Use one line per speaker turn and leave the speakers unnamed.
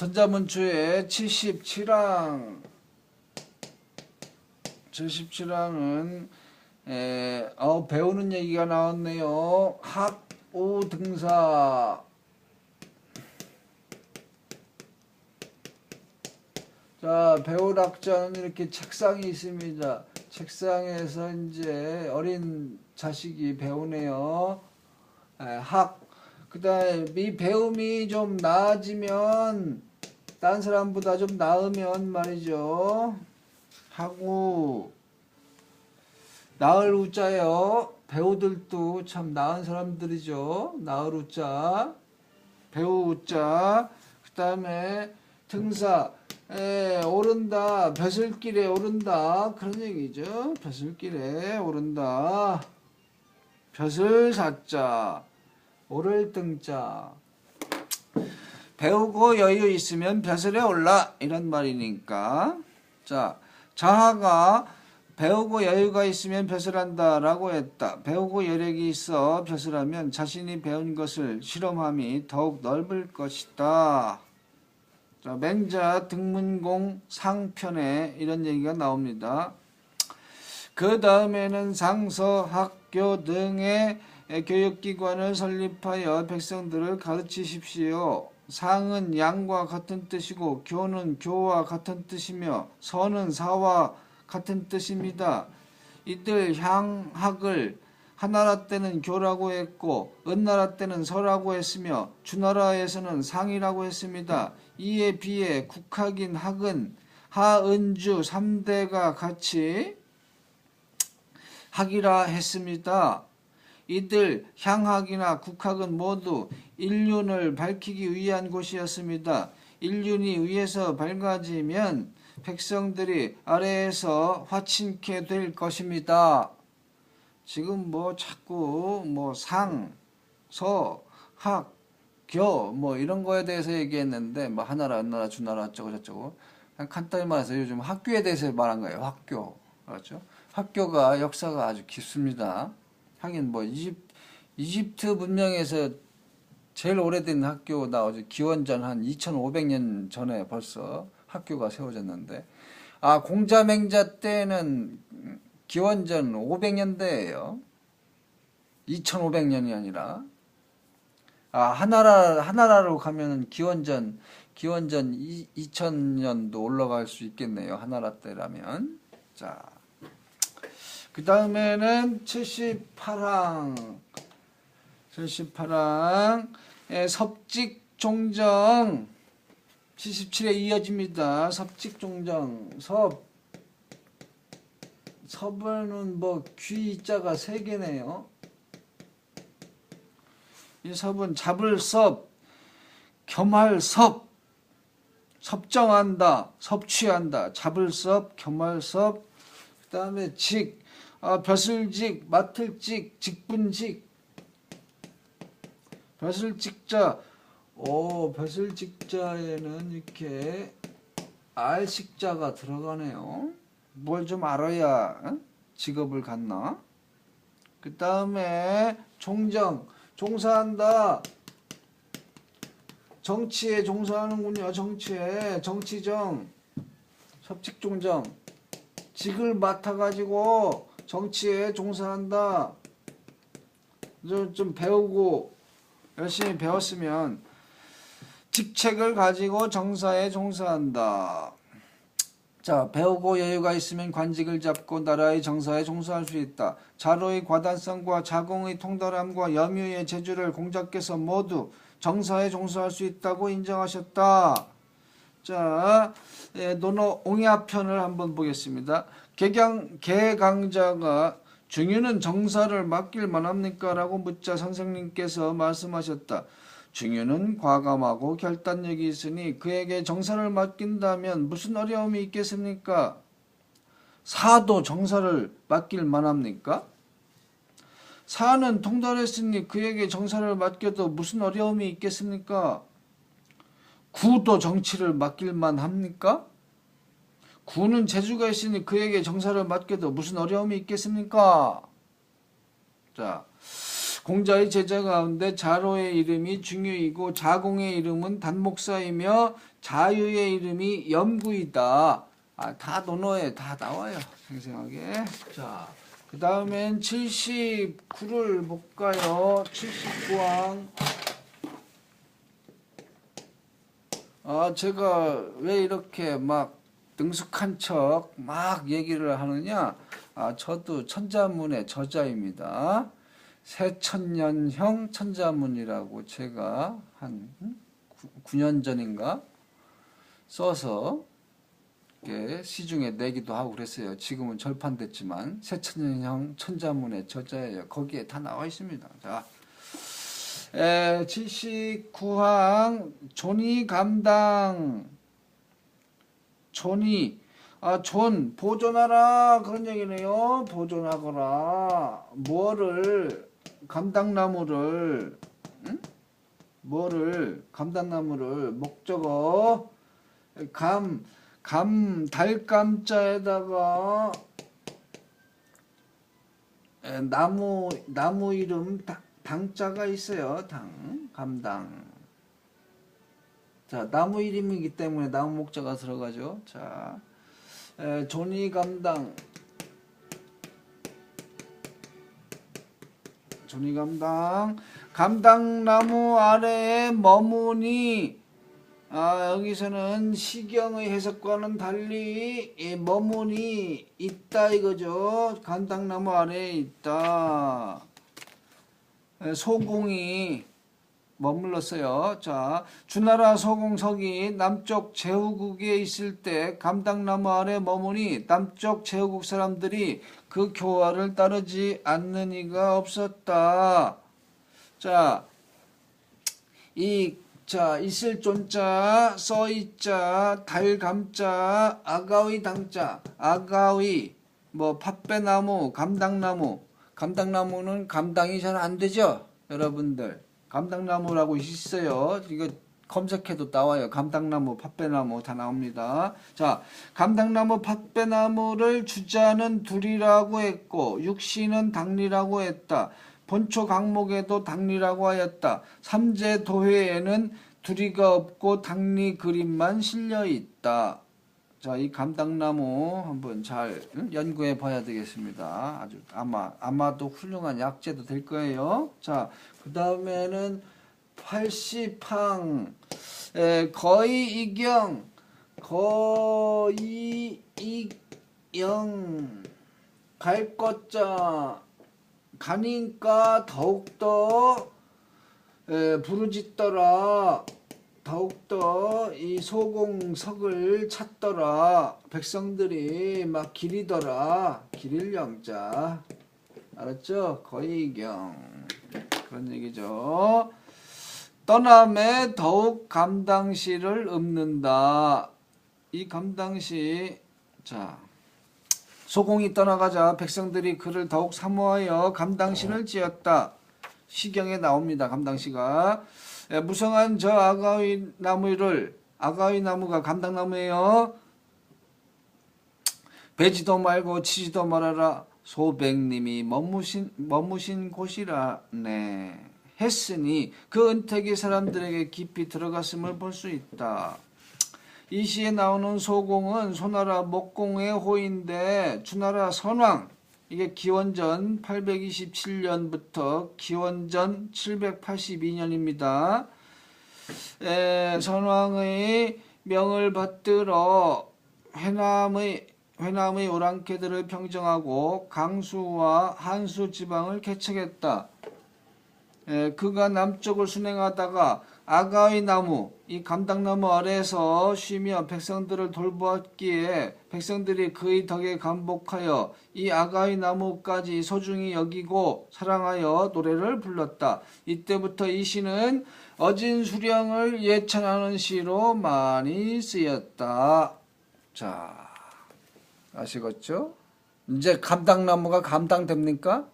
전자문초의 77항 77항은 에, 어, 배우는 얘기가 나왔네요. 학, 오, 등사. 자, 배울 학자는 이렇게 책상이 있습니다. 책상에서 이제 어린 자식이 배우네요. 에, 학. 그 다음에 이 배움이 좀 나아지면, 딴 사람보다 좀 나으면 말이죠. 하고, 나을 우자요. 배우들도 참 나은 사람들이죠. 나을 우자. 배우 우자. 그 다음에 등사. 에, 오른다. 벼슬길에 오른다. 그런 얘기죠. 벼슬길에 오른다. 벼슬 사자. 오를 등자. 배우고 여유 있으면 벼슬에 올라. 이런 말이니까. 자, 자하가 배우고 여유가 있으면 벼슬한다라고 했다. 배우고 여력이 있어 벼슬하면 자신이 배운 것을 실험함이 더욱 넓을 것이다. 자, 맹자 등문공 상편에 이런 얘기가 나옵니다. 그 다음에는 상서, 학교 등의 교육기관을 설립하여 백성들을 가르치십시오. 상은 양과 같은 뜻이고 교는 교와 같은 뜻이며 서는 사와 같은 뜻입니다. 이들 향학을 하나라 때는 교라고 했고 은나라 때는 서라고 했으며 주나라에서는 상이라고 했습니다. 이에 비해 국학인 학은 하은주 3대가 같이 학이라 했습니다. 이들 향학이나 국학은 모두 인륜을 밝히기 위한 곳이었습니다. 인륜이 위에서 밝아지면 백성들이 아래에서 화친케 될 것입니다. 지금 뭐 자꾸 뭐 상, 서, 학, 교, 뭐 이런 거에 대해서 얘기했는데 뭐 하나라, 은나라, 주나라 어쩌고 저쩌고 간단히 말해서 요즘 학교에 대해서 말한 거예요. 학교. 그렇죠? 학교가 역사가 아주 깊습니다. 하긴 뭐 이집, 이집 트 문명에서 제일 오래된 학교나 어제 기원전 한 2500년 전에 벌써 학교가 세워졌는데 아 공자맹자 때는 기원전 500년대예요. 2500년이 아니라 아 하나라 하나라로 가면은 기원전 기원전 2000년도 올라갈 수 있겠네요. 하나라 때라면 자. 그 다음에는 78항. 78항 섭직 종정. 77에 이어집니다. 섭직종정. 섭. 섭은 뭐 귀자가 세 개네요. 이 섭은 잡을 섭, 겸할 섭, 섭정한다, 섭취한다, 잡을 섭, 겸할 섭, 그 다음에 직, 아, 벼슬직, 맡을직, 직분직, 벼슬직자, 오, 벼슬직자에는 이렇게 알식자가 들어가네요. 뭘 좀 알아야 어? 직업을 갖나? 그 다음에 종정, 종사한다. 정치에 종사하는군요. 정치에 정치정, 섭직종정, 직을 맡아가지고 정치에 종사한다. 좀, 좀 배우고 열심히 배웠으면 직책을 가지고 정사에 종사한다. 자, 배우고 여유가 있으면 관직을 잡고 나라의 정사에 종사할 수 있다. 자로의 과단성과 자공의 통달함과 염유의 재주를 공자께서 모두 정사에 종사할 수 있다고 인정하셨다. 자, 예, 논어 옹야편을 한번 보겠습니다. 개경, 개강자가 중유는 정사를 맡길 만합니까? 라고 묻자 선생님께서 말씀하셨다. 중유는 과감하고 결단력이 있으니 그에게 정사를 맡긴다면 무슨 어려움이 있겠습니까? 사도 정사를 맡길 만합니까? 사는 통달했으니 그에게 정사를 맡겨도 무슨 어려움이 있겠습니까? 구도 정치를 맡길 만합니까? 구는 재주가 있으니 그에게 정사를 맡겨도 무슨 어려움이 있겠습니까? 자, 공자의 제자 가운데 자로의 이름이 중유이고 자공의 이름은 단목사이며 자유의 이름이 염구이다. 아, 다 논어에 다 나와요. 생생하게. 자, 그 다음엔 79를 볼까요? 79항. 아, 제가 왜 이렇게 막 능숙한 척 막 얘기를 하느냐? 아, 저도 천자문의 저자입니다. 새천년형 천자문이라고 제가 한 9년 전인가 써서 이렇게 시중에 내기도 하고 그랬어요. 지금은 절판됐지만 새천년형 천자문의 저자예요. 거기에 다 나와 있습니다. 자, 에, 79항 존이 감당 존이 아, 존 보존하라 그런 얘기네요. 보존하거라. 뭐를 감당나무를 응? 뭐를 감당나무를 목적어 감, 감, 달감자에다가 에, 나무, 나무 이름 당, 당자가 있어요. 당, 감당. 자, 나무 이름이기 때문에 나무 목자가 들어가죠. 자, 에, 존이 감당. 존이 감당. 감당나무 아래에 머무니 아, 여기서는 시경의 해석과는 달리 이 머문이 있다 이거죠. 간당나무 아래에 있다. 에, 소공이 머물렀어요. 자, 주나라 소공석이 남쪽 제후국에 있을 때 감당나무 아래 머무니 남쪽 제후국 사람들이 그 교화를 따르지 않는 이가 없었다. 자, 이 자, 있을 존자, 써있자, 달감자, 아가위 당자, 아가위, 뭐, 팥배나무, 감당나무. 감당나무는 감당이 잘 안 되죠? 여러분들. 감당나무라고 있어요. 이거 검색해도 나와요. 감당나무, 팥배나무 다 나옵니다. 자, 감당나무, 팥배나무를 주자는 둘이라고 했고, 육신은 당리라고 했다. 본초 강목에도 당리라고 하였다. 삼재 도회에는 두리가 없고 당리 그림만 실려 있다. 자, 이 감당나무 한번 잘 연구해 봐야 되겠습니다. 아주 아마 아마도 훌륭한 약재도 될 거예요. 자, 그 다음에는 80항 에, 거의 이경. 거의 이경. 갈 것자. 가니까 더욱더 에, 부르짖더라 더욱더 이 소공석을 찾더라. 백성들이 막 기리더라. 기릴 영자. 알았죠? 거의경. 그런 얘기죠. 떠남에 더욱 감당시를 읊는다. 이 감당시. 자 소공이 떠나가자 백성들이 그를 더욱 사모하여 감당신을 지었다. 시경에 나옵니다. 감당시가 에, 무성한 저 아가위 나무를 아가위 나무가 감당나무예요. 베지도 말고 치지도 말아라. 소백님이 머무신 머무신 곳이라 네 했으니 그 은택이 사람들에게 깊이 들어갔음을 볼 수 있다. 이 시에 나오는 소공은 소나라 목공의 호인데 주나라 선왕 이게 기원전 827년부터 기원전 782년입니다. 에, 선왕의 명을 받들어 회남의 회남의 오랑캐들을 평정하고 강수와 한수 지방을 개척했다. 에, 그가 남쪽을 순행하다가 아가의 나무, 이 감당나무 아래에서 쉬며 백성들을 돌보았기에 백성들이 그의 덕에 감복하여 이 아가의 나무까지 소중히 여기고 사랑하여 노래를 불렀다. 이때부터 이 시는 어진 수령을 예찬하는 시로 많이 쓰였다. 자, 아시겠죠? 이제 감당나무가 감당됩니까?